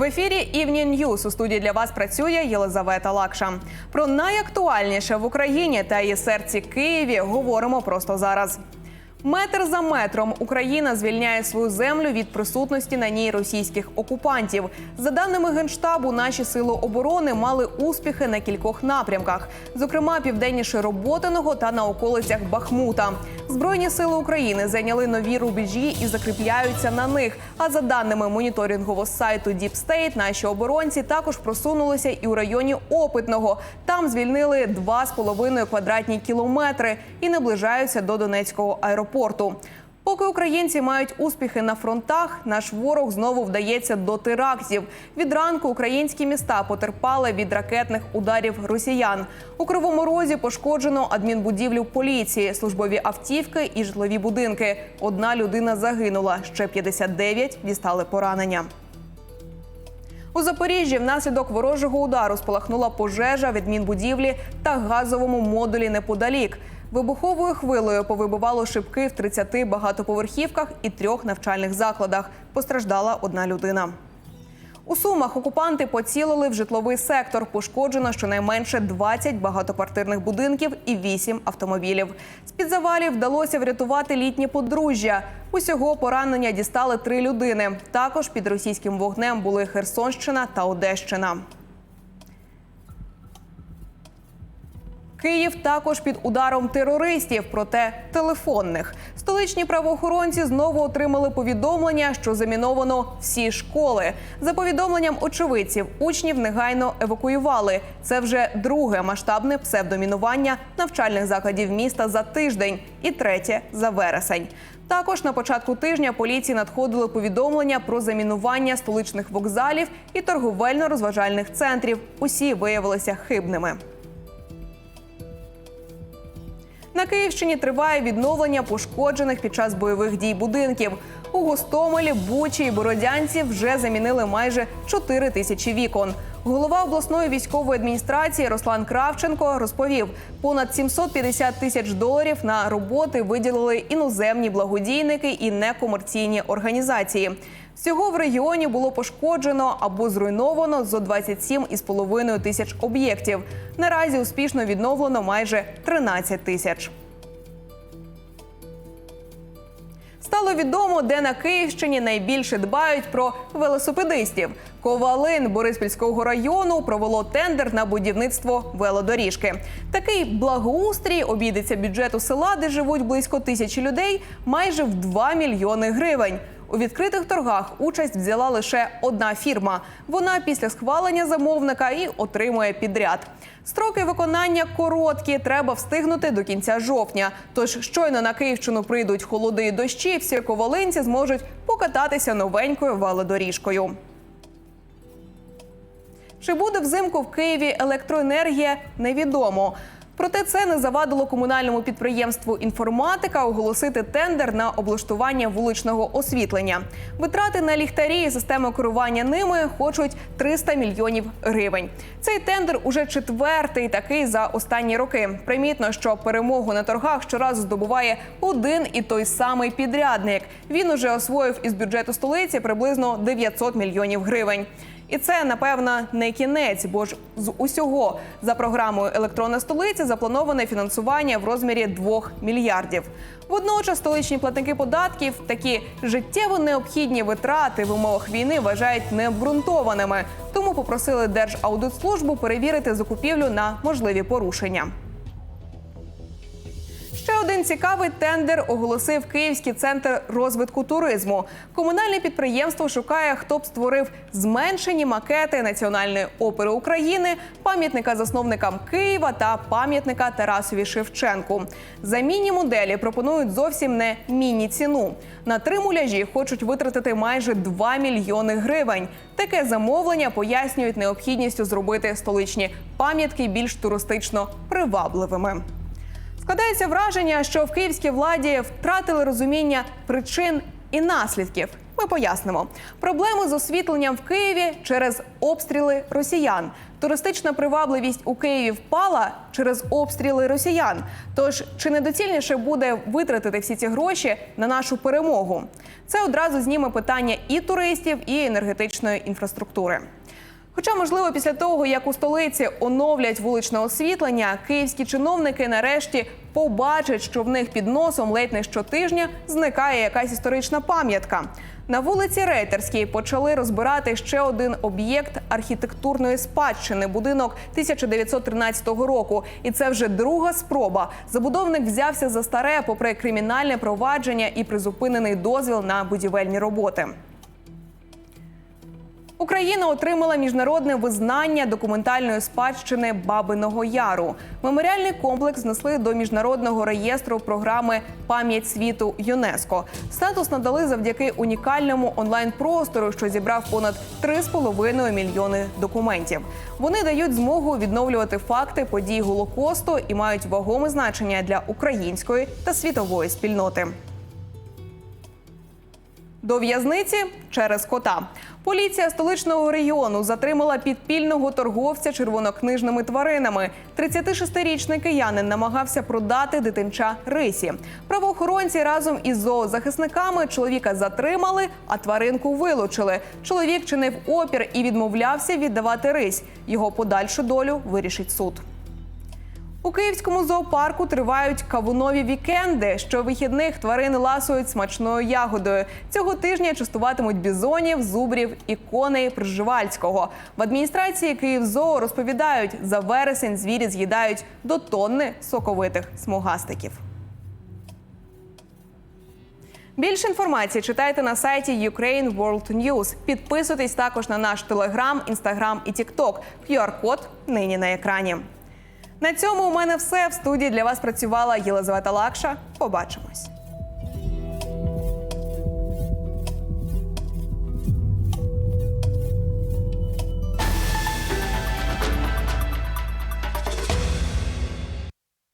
В ефірі Evening News у студії для вас працює Єлизавета Лакша. Про найактуальніше в Україні та її серці Києві говоримо просто зараз. Метр за метром Україна звільняє свою землю від присутності на ній російських окупантів. За даними генштабу, наші сили оборони мали успіхи на кількох напрямках, зокрема південніше Роботиного та на околицях Бахмута. Збройні сили України зайняли нові рубежі і закріпляються на них. А за даними моніторингового сайту Deep State, наші оборонці також просунулися і у районі Опитного. Там звільнили 2,5 квадратні кілометри і наближаються до Донецького аеропорту. Поки українці мають успіхи на фронтах, наш ворог знову вдається до терактів. Від ранку українські міста потерпали від ракетних ударів росіян. У кривому розі пошкоджено адмінбудівлю поліції, службові автівки і житлові будинки. Одна людина загинула, ще 59 дістали поранення. У Запоріжжі внаслідок ворожого удару спалахнула пожежа в адмінбудівлі та газовому модулі неподалік. Вибуховою хвилею повибивало шибки в 30 багатоповерхівках і трьох навчальних закладах. Постраждала одна людина. У Сумах окупанти поцілили в житловий сектор. Пошкоджено щонайменше 20 багатоквартирних будинків і 8 автомобілів. З під завалів вдалося врятувати літнє подружжя. Усього поранення дістали три людини. Також під російським вогнем були Херсонщина та Одещина. Київ також під ударом терористів, проте телефонних. Столичні правоохоронці знову отримали повідомлення, що заміновано всі школи. За повідомленням очевидців, учнів негайно евакуювали. Це вже друге масштабне псевдомінування навчальних закладів міста за тиждень і третє за вересень. Також на початку тижня поліції надходили повідомлення про замінування столичних вокзалів і торговельно-розважальних центрів. Усі виявилися хибними. На Київщині триває відновлення пошкоджених під час бойових дій будинків. У Гостомелі, Бучі і Бородянці вже замінили майже 4 тисячі вікон. Голова обласної військової адміністрації Руслан Кравченко розповів, понад 750 тисяч доларів на роботи виділили іноземні благодійники і некомерційні організації. Всього в регіоні було пошкоджено або зруйновано зо 27,5 тисяч об'єктів. Наразі успішно відновлено майже 13 тисяч. Стало відомо, де на Київщині найбільше дбають про велосипедистів. Ковалин Бориспільського району провело тендер на будівництво велодоріжки. Такий благоустрій обійдеться бюджету села, де живуть близько тисячі людей, майже в 2 мільйони гривень. У відкритих торгах участь взяла лише одна фірма. Вона після схвалення замовника і отримує підряд. Строки виконання короткі. Треба встигнути до кінця жовтня. Тож щойно на Київщину прийдуть холоди і дощі. Всі ковалинці зможуть покататися новенькою велодоріжкою. Чи буде взимку в Києві електроенергія, невідомо. Проте це не завадило комунальному підприємству інформатика оголосити тендер на облаштування вуличного освітлення. Витрати на ліхтарі і систему керування ними хочуть 300 мільйонів гривень. Цей тендер уже четвертий такий за останні роки. Примітно, що перемогу на торгах щоразу здобуває один і той самий підрядник. Він уже освоїв із бюджету столиці приблизно 900 мільйонів гривень. І це напевно не кінець, бо ж з усього за програмою Електронна столиця заплановане фінансування в розмірі 2 мільярдів. Водночас столичні платники податків такі життєво необхідні витрати в умовах війни вважають необґрунтованими. Тому попросили Держаудитслужбу перевірити закупівлю на можливі порушення. Один цікавий тендер оголосив Київський центр розвитку туризму. Комунальне підприємство шукає, хто б створив зменшені макети Національної опери України, пам'ятника засновникам Києва та пам'ятника Тарасові Шевченку. За міні-моделі пропонують зовсім не міні-ціну. На три муляжі хочуть витратити майже 2 мільйони гривень. Таке замовлення пояснюють необхідністю зробити столичні пам'ятки більш туристично привабливими. Складається враження, що в київській владі втратили розуміння причин і наслідків. Ми пояснимо проблему з освітленням в Києві через обстріли росіян. Туристична привабливість у Києві впала через обстріли росіян. Тож чи недоцільніше буде витратити всі ці гроші на нашу перемогу? Це одразу зніме питання і туристів, і енергетичної інфраструктури. Хоча, можливо, після того, як у столиці оновлять вуличне освітлення, київські чиновники нарешті побачать, що в них під носом ледь не щотижня зникає якась історична пам'ятка. На вулиці Рейтерській почали розбирати ще один об'єкт архітектурної спадщини будинок 1913 року. І це вже друга спроба. Забудовник взявся за старе, попри кримінальне провадження і призупинений дозвіл на будівельні роботи. Україна отримала міжнародне визнання документальної спадщини Бабиного Яру. Меморіальний комплекс внесли до міжнародного реєстру програми Пам'ять світу ЮНЕСКО. Статус надали завдяки унікальному онлайн-простору, що зібрав понад 3,5 мільйони документів. Вони дають змогу відновлювати факти подій Голокосту і мають вагоме значення для української та світової спільноти. До в'язниці через кота. Поліція столичного регіону затримала підпільного торговця червонокнижними тваринами. 36-річний киянин намагався продати дитинча рисі. Правоохоронці разом із зоозахисниками чоловіка затримали, а тваринку вилучили. Чоловік чинив опір і відмовлявся віддавати рись. Його подальшу долю вирішить суд. У київському зоопарку тривають кавунові вікенди. Щовихідних тварини ласують смачною ягодою. Цього тижня частуватимуть бізонів, зубрів і коней Пржевальського. В адміністрації Київзоо розповідають, за вересень звірі з'їдають до тонни соковитих смугастиків. Більше інформації читайте на сайті Ukraine World News. Підписуйтесь також на наш телеграм, інстаграм і тікток. QR-код нині на екрані. На цьому у мене все в студії для вас працювала Єлизавета Лакша. Побачимось.